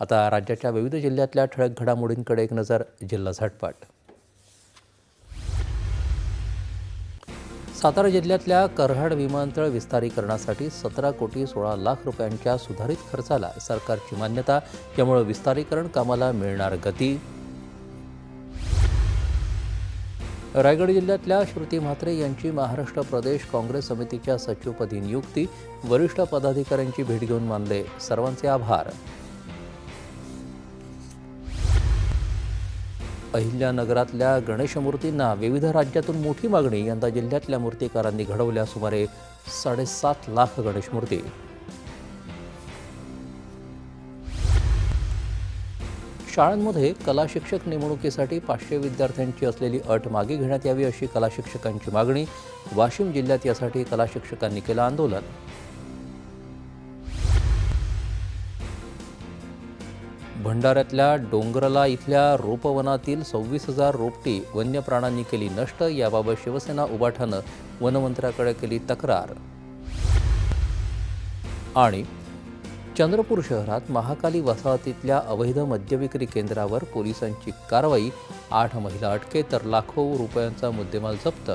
आता राज्याच्या विविध जिल्ह्यातल्या ठळक घडामोडींकडे एक नजर जिल्हा झटपाट. सातारा जिल्ह्यातल्या करहाड विमानतळ विस्तारीकरणासाठी सतरा कोटी सोळा लाख रुपयांच्या सुधारित खर्चाला सरकारची मान्यता यामुळे विस्तारीकरण कामाला मिळणार गती. रायगड जिल्ह्यातल्या श्रुती म्हात्रे यांची महाराष्ट्र प्रदेश काँग्रेस समितीच्या सचिवपदी नियुक्ती वरिष्ठ पदाधिकाऱ्यांची भेट घेऊन मानले. सर्वांचे आभार. अहिल्यानगरातल्या गणेशमूर्तींना विविध राज्यातून मोठी मागणी यंदा जिल्ह्यातल्या मूर्तिकारांनी घडवल्या सुमारे साडेसात लाख गणेशमूर्ती शाळांमध्ये कलाशिक्षक नेमणुकीसाठी पाचशे विद्यार्थ्यांची असलेली अट मागे घेण्यात यावी अशी कला शिक्षकांची मागणी वाशिम जिल्ह्यात यासाठी कला शिक्षकांनी केलं आंदोलन. भंडाऱ्यातल्या डोंगरला इथल्या रोपवनातील सव्वीस हजार रोपटी वन्य प्राण्यांनी केली नष्ट. याबाबत शिवसेना उभाठानं वनमंत्र्याकडे केली तक्रार. आणि चंद्रपूर शहरात महाकाली वसाहतीतल्या अवैध मद्यविक्री केंद्रावर पोलिसांची कारवाई. आठ महिला अटकेत तर लाखो रुपयांचा मुद्देमाल जप्त.